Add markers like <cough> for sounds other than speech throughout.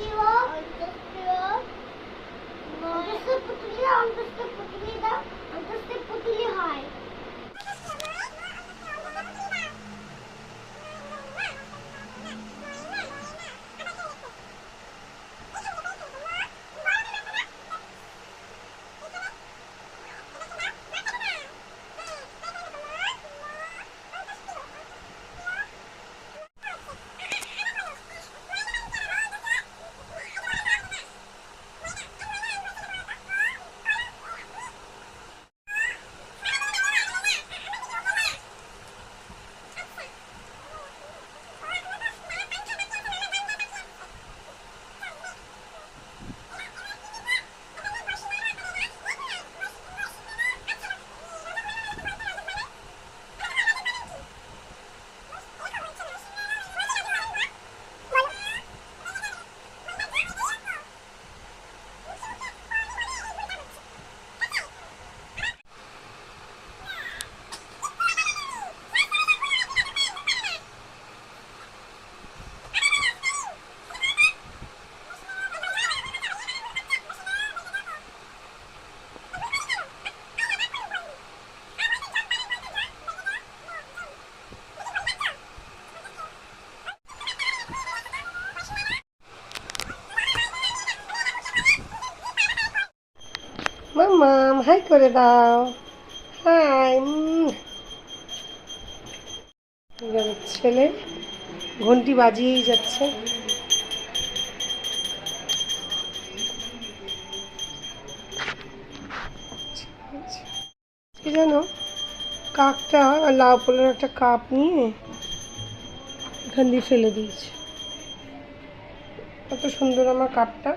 অন্তস্তীয় পুতুলি অন্তস্তীয় পুতুলি দাও অন্তস্তীয় পুতুলি হয় মামাম হাই করে দাও। হাই ছেলে, ঘন্টি বাজিয়েই যাচ্ছে। কি জানো, কাকটা লাউ ফুলের একটা কাপ নিয়ে এখান দিয়ে ফেলে দিয়েছে। কত সুন্দর আমার কাপটা।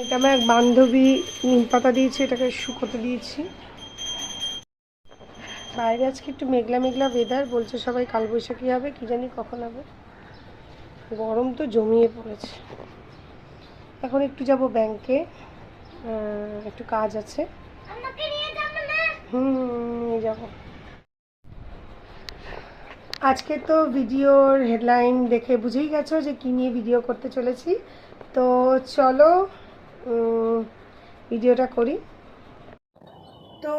এটা আমার এক বান্ধবী নিম পাতা দিয়েছে এটাকে শুকোতে দিয়েছি। বাইরে আজকে একটু মেঘলা মেঘলা ওয়েদার বলছে সবাই কালবৈশাখী হবে কি জানি কখন হবে। গরম তো জমিয়ে পড়েছে। এখন একটু যাব ব্যাংকে একটু কাজ আছে। হুম নিয়ে যাব। আজকে তো ভিডিওর হেডলাইন দেখে বুঝেই গেছো যে কী নিয়ে ভিডিও করতে চলেছি। তো চলো ভিডিওটা করি। তো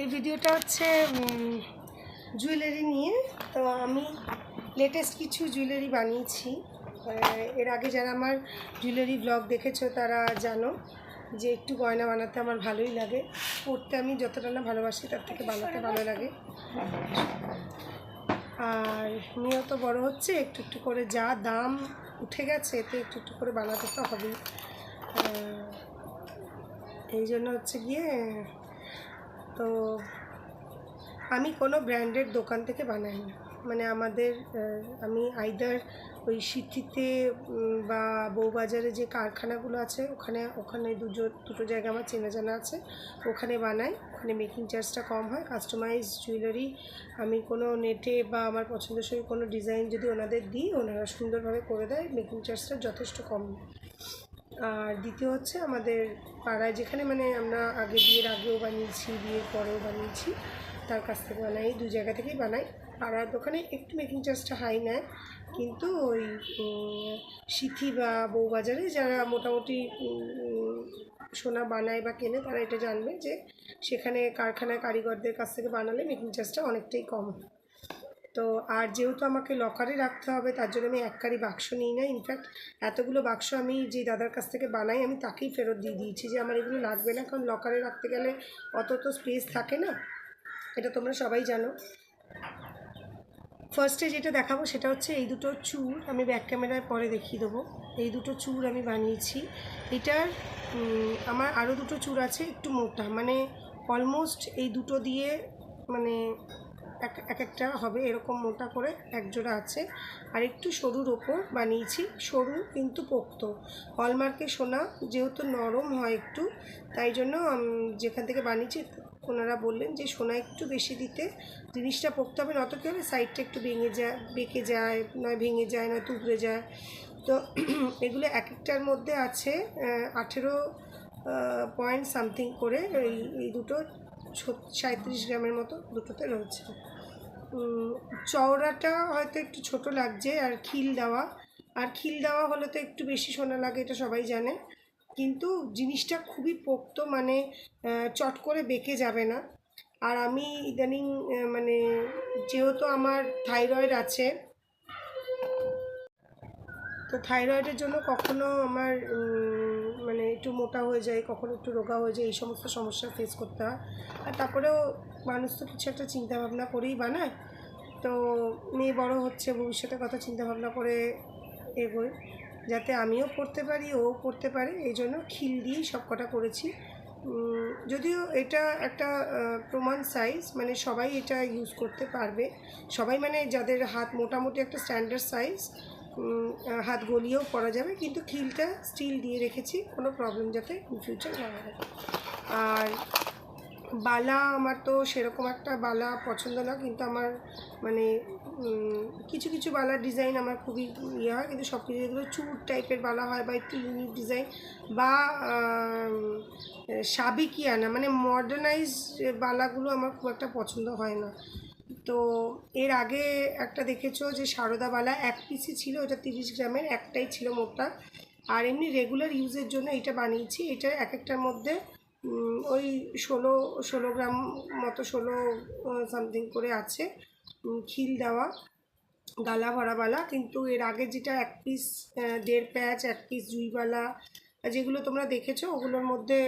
এই ভিডিওটা হচ্ছে জুয়েলারি নিয়ে। তো আমি লেটেস্ট কিছু জুয়েলারি বানিয়েছি। এর আগে যারা আমার জুয়েলারি ব্লগ দেখেছ, তারা জানো যে একটু গয়না বানাতে আমার ভালোই লাগে। পড়তে আমি যতটা না ভালোবাসি, তার থেকে বানাতে ভালো লাগে। আর মেয়েও তো বড় হচ্ছে, একটু একটু করে যা দাম উঠে গেছে, এতে একটু একটু করে বানাতে তো হবেই। এই জন্য হচ্ছে গিয়ে, তো আমি কোনো ব্র্যান্ডের দোকান থেকে বানাই না। মানে আমাদের আমি আইদার ওই সিদ্ধিতে বা বউবাজারে যে কারখানাগুলো আছে, ওখানে ওখানে দুজো, দুটো জায়গা আমার চেনা জানা আছে, ওখানে বানাই। ওখানে মেকিং চার্জটা কম হয়। কাস্টমাইজ জুয়েলারি আমি কোনো নেটে বা আমার পছন্দসই কোনো ডিজাইন যদি ওনাদের দিই, ওনারা সুন্দরভাবে করে দেয় মেকিং চার্জটা যথেষ্ট কম। আর দ্বিতীয় হচ্ছে আমাদের পাড়ায় যেখানে মানে আমরা আগে বিয়ের আগেও বানিয়েছি, বিয়ের পরেও বানিয়েছি, তার কাছ থেকে বানাই, দু জায়গা থেকেই বানাই। পাড়ার দোকানে একটু মেকিং চার্জটা হাই নেয়, কিন্তু ওই সিথি বা বউবাজারে যারা মোটামুটি সোনা বানায় বা কেনে, তারা এটা জানবে যে সেখানে কারখানায় কারিগরদের কাছ থেকে বানালে মেকিং চার্জটা অনেকটাই কম। হয় তো আর যেহেতু আমাকে লকারে রাখতে হবে, তার জন্য আমি এককারি বাক্স নিই না ইনফ্যাক্ট এতগুলো বাক্স আমি যে দাদার কাছ থেকে বানাই, আমি তাকেই ফেরত দিয়ে দিয়েছি যে আমার এগুলো লাগবে না, কারণ লকারে রাখতে গেলে অত তো স্পেস থাকে না। এটা তোমরা সবাই জানো। ফার্স্টে যেটা দেখাবো সেটা হচ্ছে এই দুটো চূড় আমি ব্যাক ক্যামেরায় পরে দেখিয়ে দেবো। এই দুটো চূড় আমি বানিয়েছি। এটার আমার আরও দুটো চূড় আছে, একটু মোটা। মানে অলমোস্ট এই দুটো দিয়ে মানে এক এক একটা হবে এরকম মোটা করে এক জোড়া আছে। আর একটু সরুর ওপর বানিয়েছি। সরু কিন্তু পোক্ত। হলমার্কে সোনা যেহেতু নরম হয় একটু, তাই জন্য যেখান থেকে বানিয়েছি ওনারা বললেন যে সোনা একটু বেশি দিতে জিনিসটা পড়তে হবে নত কী হবে, সাইডটা একটু ভেঙে যায়, বেঁকে যায়, নয় ভেঙে যায় নয় তুবড়ে যায়। তো <clears throat> এগুলো এক একটার মধ্যে আছে আঠেরো পয়েন্ট সামথিং করে এই দুটো সাঁত্রিশ গ্রামের মতো দুটোতে রয়েছে। চওড়াটা হয়তো একটু ছোট লাগছে আর খিল দেওয়া। আর খিল দেওয়া হলে তো একটু বেশি সোনা লাগে, এটা সবাই জানে। কিন্তু জিনিসটা খুবই পোক্ত মানে চট করে বেঁকে যাবে না। আর আমি ইদানিং মানে যেহেতু আমার থাইরয়েড আছে, তো থাইরয়েডের জন্য কখনো আমার মানে একটু মোটা হয়ে যায়, কখনো একটু রোগা হয়ে যায়, এই সমস্ত সমস্যা ফেস করতে হয়। আর তারপরেও মানুষ তো কিছু একটা চিন্তাভাবনা করেই বানায়। তো মেয়ে বড় হচ্ছে, ভবিষ্যতের কথা চিন্তা ভাবনা করে এগোয়। যাতে আমিও পড়তে পারি, ও পড়তে পারে, এই জন্য খিল দিয়েই সব কটা করেছি। যদিও এটা একটা প্রমাণ সাইজ মানে সবাই এটা ইউজ করতে পারবে। সবাই মানে যাদের হাত মোটামুটি একটা স্ট্যান্ডার্ড সাইজ হাত গলিয়েও পরা যাবে, কিন্তু খিলটা স্টিল দিয়ে রেখেছি, কোনো প্রবলেম যাতে ইন ফিউচার না হয়। আর বালা আমার তো সেরকম একটা বালা পছন্দ না, কিন্তু আমার মানে কিছু কিছু বালার ডিজাইন আমার খুবই ইয়ে হয়, কিন্তু সব কিছু যেগুলো চুর টাইপের বালা হয় বা একটু ইউনিক ডিজাইন বা সাবেকিয়ানা মানে মডার্নাইজ বালাগুলো আমার খুব একটা পছন্দ হয় না। তো এর আগে একটা দেখেছ যে সারদা বালা এক পিসই ছিল, এটা তিরিশ গ্রামের, একটাই ছিল মোটটা আর এমনি রেগুলার ইউজের জন্য এটা বানিয়েছি। এটা এক একটার মধ্যে ওই ষোলো ষোলো গ্রাম মতো, ষোলো সামথিং করে আছে খিল দেওয়া গালা ভরাবালা কিন্তু এর আগে যেটা এক পিস দেড় প্যাচ, এক পিস জুইবালা যেগুলো তোমরা দেখেছ, ওগুলোর মধ্যে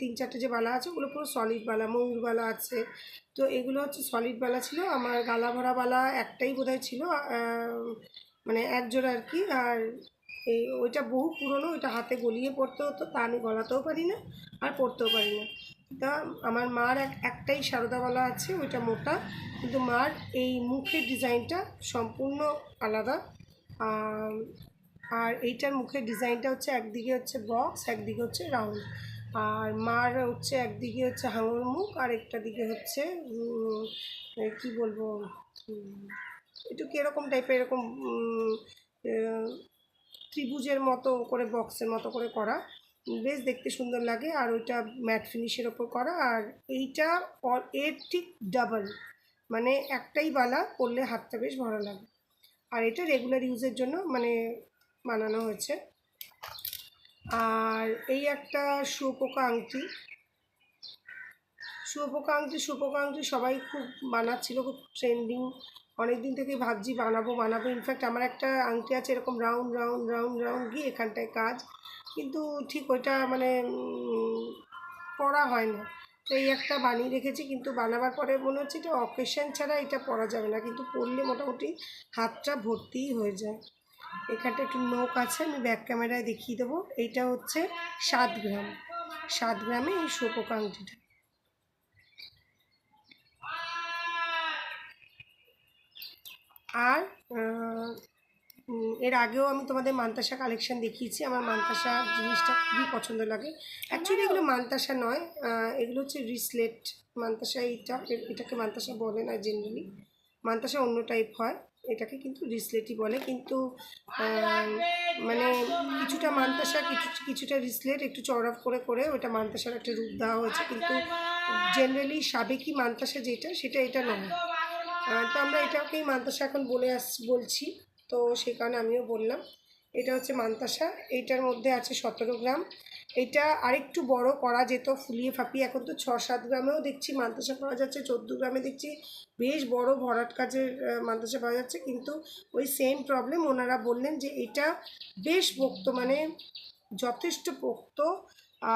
তিন চারটে যে বালা আছে, ওগুলো পুরো সলিড বালা, ময়ূর বালা আছে। তো এগুলো হচ্ছে সলিড বালা ছিল, আমার গালা ভরা বালা একটাই বোধহয় ছিল মানে এক জোড়া আর কি। আর এই ওইটা বহু পুরনো, ওইটা হাতে গলিয়ে পড়তে হতো, তা আমি গলাতেও পারি না আর পড়তেও পারি না। তা আমার মার এক, একটাই সারদাওয়ালা আছে, ওইটা মোটা। কিন্তু মার এই মুখের ডিজাইনটা সম্পূর্ণ আলাদা। আর এইটার মুখের ডিজাইনটা হচ্ছে একদিকে হচ্ছে বক্স, একদিকে হচ্ছে রাউন্ড। আর মার হচ্ছে একদিকে হচ্ছে হাঙর মুখ, আর একটা দিকে হচ্ছে কি বলব? একটু কীরকম টাইপের এরকম ত্রিভুজের মতো করে বক্সের মতো করে করা। বেশ দেখতে সুন্দর লাগে, আর ওইটা ম্যাট ফিনিশের ওপর করা। আর এইটা এর ঠিক ডাবল মানে একটাই বালা পরলে হাতটা বেশ ভালো লাগে। আর এটা রেগুলার ইউজের জন্য মানে বানানো হয়েছে। আর এই একটা শুয়োপোকা আংটি। শুয়োপোকা আংটি শুয়োপোকা আংটি সবাই খুব বানাচ্ছিল, খুব ট্রেন্ডিং অনেক দিন থেকেই ভাবছি বানাবো বানাবো। ইনফ্যাক্ট আমার একটা আংটি আছে এরকম রাউন্ড রাউন্ড রাউন্ড রাউন্ড গিয়ে এখানটায় কাজ। কিন্তু ঠিক ওইটা মানে পরা হয় না। তো এই একটা বানিয়ে রেখেছি, কিন্তু বানাবার পরে মনে হচ্ছে এটা অকেশন ছাড়া এটা পরা যাবে না। কিন্তু পরলে মোটামুটি হাতটা ভর্তিই হয়ে যায়। এখানটা একটু নোক আছে, আমি ব্যাক ক্যামেরায় দেখিয়ে দেবো। এইটা হচ্ছে সাত গ্রাম সাত গ্রামে এই শোপোকা আর এর আগেও আমি তোমাদের মান্তাসা কালেকশন দেখিয়েছি। আমার মান্তাসা জিনিসটা খুবই পছন্দ লাগে। অ্যাকচুয়ালি এগুলো মান্তাসা নয় এগুলো হচ্ছে রিসলেট মান্তাসা এইটা, এটাকে মান্তাসা বলে না জেনারেলি মান্তাসা অন্য টাইপ হয়। এটাকে কিন্তু রিসলেটই বলে কিন্তু মানে কিছুটা মান্তাসা কিছু কিছুটা রিসলেট একটু চড়াপ করে করে ওটা মান্তাসার একটা রূপ দেওয়া হয়েছে কিন্তু জেনারেলি সাবেকি মান্তাসা যেটা সেটা এটা নয়। তো আমরা এটাকেই মান্তাসা এখন বলে আস বলছি তো সেই কারণে আমিও বললাম। এটা হচ্ছে মান্তাসা এইটার মধ্যে আছে সতেরো গ্রাম। এটা আরেকটু বড় করা যেত, ফুলিয়ে ফাঁপিয়ে। এখন তো ছ, সাত গ্রামেও দেখছি মান্তাসা পাওয়া যাচ্ছে, চোদ্দ গ্রামে দেখছি বেশ বড় ভরাট কাজের মান্তাসা পাওয়া যাচ্ছে। কিন্তু ওই সেম প্রবলেম ওনারা বললেন যে এটা বেশ পোক্ত মানে যথেষ্ট পোক্ত।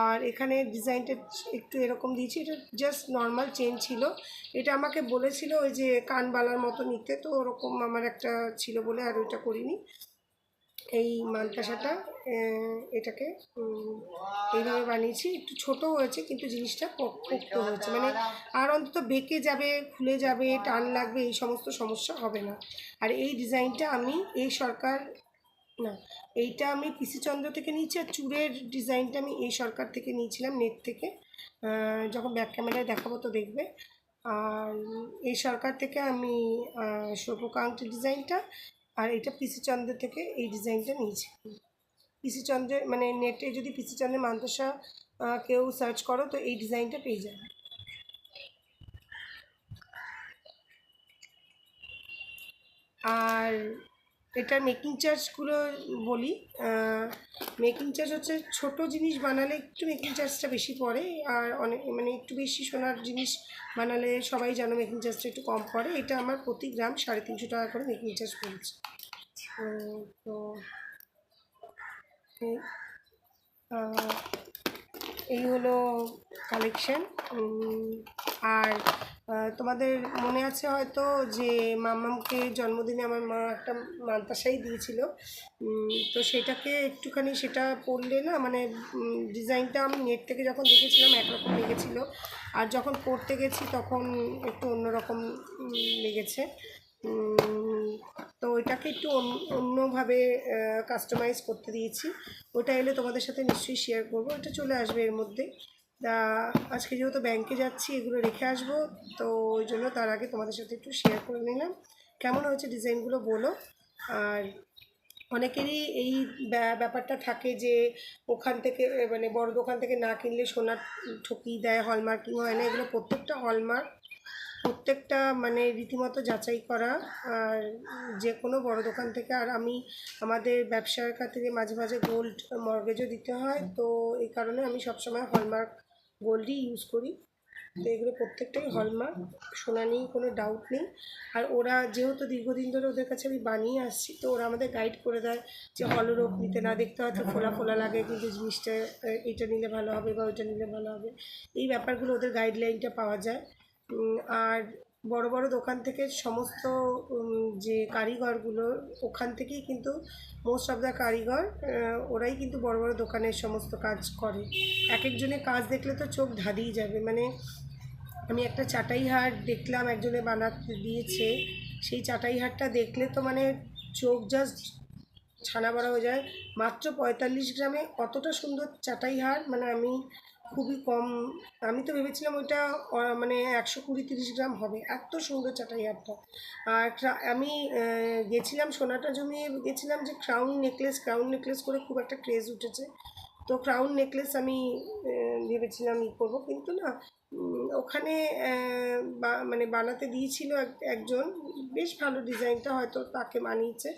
আর এখানে ডিজাইনটা একটু এরকম দিয়েছি, এটা জাস্ট নর্মাল চেন ছিল। এটা আমাকে বলেছিল ওই যে কানবালার মতো নিতে, তো ওরকম আমার একটা ছিল বলে আর ওইটা করিনি। এই মানতাসাটা এটাকে এইভাবে বানিয়েছি। একটু ছোট হয়েছে, কিন্তু জিনিসটা পোক্ত হয়েছে। মানে আর অন্তত বেঁকে যাবে, খুলে যাবে, টান লাগবে, এই সমস্ত সমস্যা হবে না। আর এই ডিজাইনটা আমি এই সরকার, না, এইটা আমি পিসি চন্দ্র থেকে নিয়েছি আর চূড়ের ডিজাইনটা আমি এই সরকার থেকে নিয়েছিলাম নেট থেকে। যখন ব্যাক ক্যামেরায় দেখাবো তো দেখবে। আর এই সরকার থেকে আমি আংটি ডিজাইনটা আর এটা পিসি চন্দ্রের থেকে এই ডিজাইনটা নিয়েছি। পিসি চন্দ্রের মানে নেটে যদি পিসি চন্দ্রের মান্তসা কেউ সার্চ করো, তো এই ডিজাইনটা পেয়ে যাবে। আর এটার মেকিং চার্জগুলো বলি মেকিং চার্জ হচ্ছে ছোট জিনিস বানালে একটু মেকিং চার্জটা বেশি পড়ে আর অনেক মানে একটু বেশি সোনার জিনিস বানালে সবাই জানো মেকিং চার্জটা একটু কম পড়ে। এটা আমার প্রতি গ্রাম সাড়ে তিনশো টাকা করে মেকিং চার্জ পড়ছে। তো এই, হলো কালেকশন আর তোমাদের মনে আছে হয়তো যে মামামকে জন্মদিনে আমার মা একটা মান্তাসাই দিয়েছিল। তো সেটাকে একটুখানি সেটা পরলে না মানে ডিজাইনটা আমি নেট থেকে যখন দেখেছিলাম একরকম লেগেছিল। আর যখন পরতে গেছি তখন একটু অন্যরকম লেগেছে। তো ওইটাকে একটু অন্যভাবে কাস্টমাইজ করতে দিয়েছি। ওটা এলে তোমাদের সাথে নিশ্চয়ই শেয়ার করব। এটা চলে আসবে এর মধ্যে। তা আজকে যেহেতু ব্যাংকে যাচ্ছি, এগুলো রেখে আসব। তো ওই জন্য তার আগে তোমাদের সাথে একটু শেয়ার করে নিলাম। কেমন হয়েছে ডিজাইনগুলো বলো? আর অনেকেরই এই ব্যা- ব্যাপারটা থাকে যে ওখান থেকে মানে বড় দোকান থেকে না কিনলে সোনা ঠকিয়ে দেয় হলমার্কিং হয় না, এগুলো প্রত্যেকটা হলমার্ক প্রত্যেকটা মানে রীতিমতো যাচাই করা। আর যে কোনো বড় দোকান থেকে, আর আমি আমাদের ব্যবসার খাতিরে মাঝে মাঝে গোল্ড মর্গেজও দিতে হয়। তো এই কারণে আমি সবসময় হলমার্ক গোল্ডই ইউজ করি। তো এগুলো প্রত্যেকটাই হলমার্ক শোনা নিয়ে কোনো ডাউট নেই। আর ওরা যেহেতু দীর্ঘদিন ধরে ওদের কাছে আমি বানিয়ে আসছি, তো ওরা আমাদের গাইড করে দেয় যে হলরোপ নিতে না দেখতে হয়তো ফোলা ফোলা লাগে, কিন্তু জিনিসটা এটা নিলে ভালো হবে বা ওইটা নিলে ভালো হবে। এই ব্যাপারগুলো ওদের গাইডলাইনটা পাওয়া যায়। আর বড় বড় দোকান থেকে সমস্ত যে কারিগরগুলো, ওখান থেকেই কিন্তু মোস্ট অফ দ্য কারিগর ওরাই কিন্তু বড় বড় দোকানের সমস্ত কাজ করে। এক একজনের কাজ দেখলে তো চোখ ধাঁধিয়ে যাবে। মানে আমি একটা চাটাই হাট দেখলাম, একজনে বানাতে দিয়েছে। সেই চাটাই হাটটা দেখলে তো মানে চোখ জাস্ট ছানা বড়া হয়ে যায়। মাত্র পঁয়তাল্লিশ গ্রামে অতটা সুন্দর চাটাই হার মানে আমি খুবই কম, আমি তো ভেবেছিলাম ওইটা মানে একশো কুড়ি তিরিশ গ্রাম হবে। এত সুন্দর চাটাই হারটা আর আমি গেছিলাম সোনাটা জমিয়ে, গেছিলাম যে ক্রাউন নেকলেস ক্রাউন নেকলেস করে খুব একটা ক্রেজ উঠেছে। তো ক্রাউন নেকলেস আমি ভেবেছিলাম ই করব, কিন্তু না ওখানে মানে বানাতে দিয়েছিল এক- একজন। বেশ ভালো ডিজাইনটা হয়তো তাকে মানিয়েছে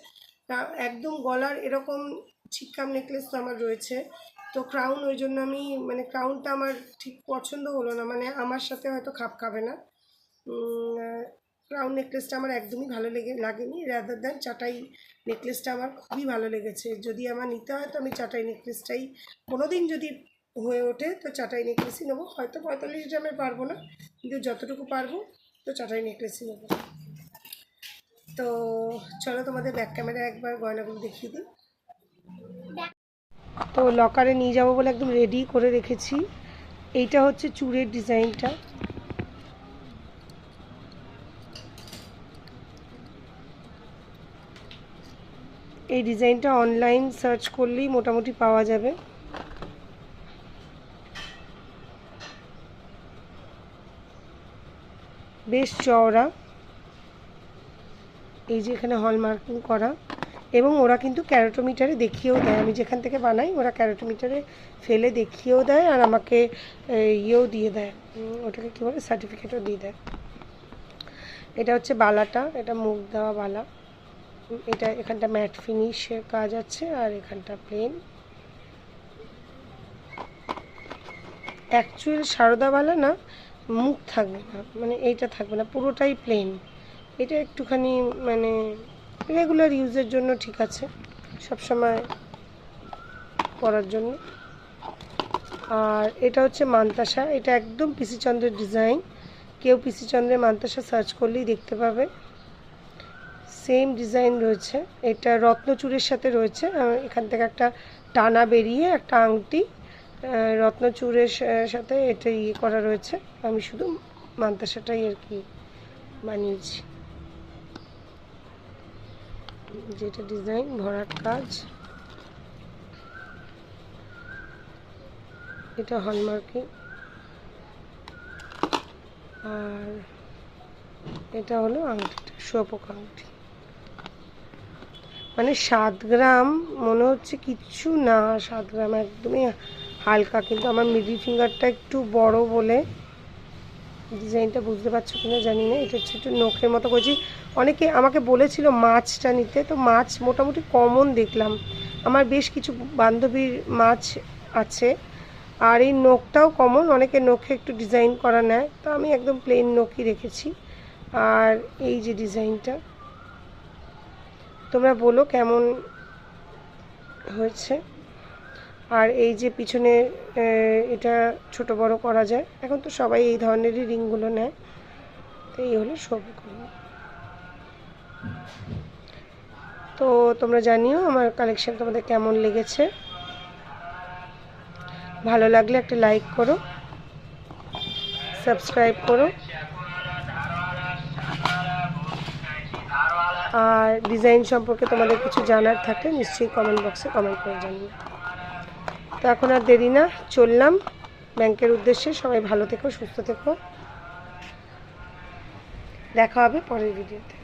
তা একদম গলার এরকম ছিটকাম নেকলেস তো আমার রয়েছে। তো ক্রাউন ওই জন্য আমি মানে ক্রাউনটা আমার ঠিক পছন্দ হলো না মানে আমার সাথে হয়তো খাপ খাবে না। ক্রাউন নেকলেসটা আমার একদমই ভালো লেগে, লাগেনি। রাদার দ্যান চাটাই নেকলেসটা আমার খুবই ভালো লেগেছে। যদি আমার নিতে হয় তো আমি চাটাই নেকলেসটাই কোনো দিন যদি হয়ে ওঠে তো চাটাই নেকলেসই নেব। হয়তো পঁয়তাল্লিশ গ্রামে পারব না, কিন্তু যতটুকু পারব তো চাটাই নেকলেসই নেব। তো চলো তোমাদের ব্যাক ক্যামেরা একবার গয়নাগুলো দেখিয়ে দিই। তো লকারে নিয়ে যাব বলে একদম রেডি করে রেখেছি। এইটা হচ্ছে চুড়ের ডিজাইনটা। এই ডিজাইনটা অনলাইন সার্চ করলেই মোটামুটি পাওয়া যাবে। বেশ চওড়া। এই যে এখানে হলমার্কিং করা, এবং ওরা কিন্তু ক্যারোটোমিটারে দেখিয়েও দেয়। আমি যেখান থেকে বানাই, ওরা ক্যারোটোমিটারে ফেলে দেখিয়েও দেয় আর আমাকে ইয়েও দিয়ে দেয়। ওটাকে কী বলে? সার্টিফিকেটও দিয়ে দেয়। এটা হচ্ছে বালাটা, এটা মুখ দেওয়া বালা। এটা, এখানটা ম্যাট ফিনিশের কাজ আছে আর এখানটা প্লেন অ্যাকচুয়াল সারদাবালা না, মুখ থাকবে না মানে এইটা থাকবে না, পুরোটাই প্লেন এটা একটুখানি মানে রেগুলার ইউজের জন্য ঠিক আছে, সবসময় পরার জন্য। আর এটা হচ্ছে মান্তাসা, এটা একদম পিসিচন্দ্রের ডিজাইন কেউ পিসিচন্দ্রের মান্তাসা সার্চ করলেই দেখতে পাবে। সেম ডিজাইন রয়েছে, এটা রত্নচূড়ের সাথে রয়েছে। এখান থেকে একটা টানা বেরিয়ে একটা আংটি রত্নচূড়ের সাথে এটা ইয়ে করা রয়েছে। আমি শুধু মান্তাসাটাই আর কি বানিয়েছি। যেটা ডিজাইন, ভরাট কাজ। এটা হলমার্কিং। আর এটা হলো আংটিটা শুয়োপোকা আংটি। মানে সাত গ্রাম, মনে হচ্ছে কিচ্ছু না, সাত গ্রাম একদমই হালকা, কিন্তু আমার মিডিল ফিঙ্গারটা একটু বড় বলে ডিজাইনটা বুঝতে পারছ কিনা জানি না, এটা হচ্ছে একটু নখের মতো করছি। অনেকে আমাকে বলেছিল মাছটা নিতে, তো মাছ মোটামুটি কমন দেখলাম। আমার বেশ কিছু বান্ধবীর মাছ আছে, আর এই নখটাও কমন, অনেকে নখে একটু ডিজাইন করা নেয়, তো আমি একদম প্লেন নখই রেখেছি। আর এই যে ডিজাইনটা, তোমরা বলো কেমন হয়েছে? আর এই যে পিছনে এটা ছোট বড় করা যায়। এখন তো সবাই এই ধরনেরই রিংগুলো নেয়। তো এই হলো সবগুলো। তো তোমরা জানিও আমার কালেকশান তোমাদের কেমন লেগেছে। ভালো লাগলে একটা লাইক করো। সাবস্ক্রাইব করো। আর ডিজাইন সম্পর্কে তোমাদের কিছু জানার থাকলে নিশ্চয়ই কমেন্ট বক্সে কমেন্ট করে জানিও। তো এখন আর দেরি না, চললাম। ব্যাংকের উদ্দেশ্যে সবাই ভালো থেকো, সুস্থ থেকো। দেখা হবে পরের ভিডিওতে।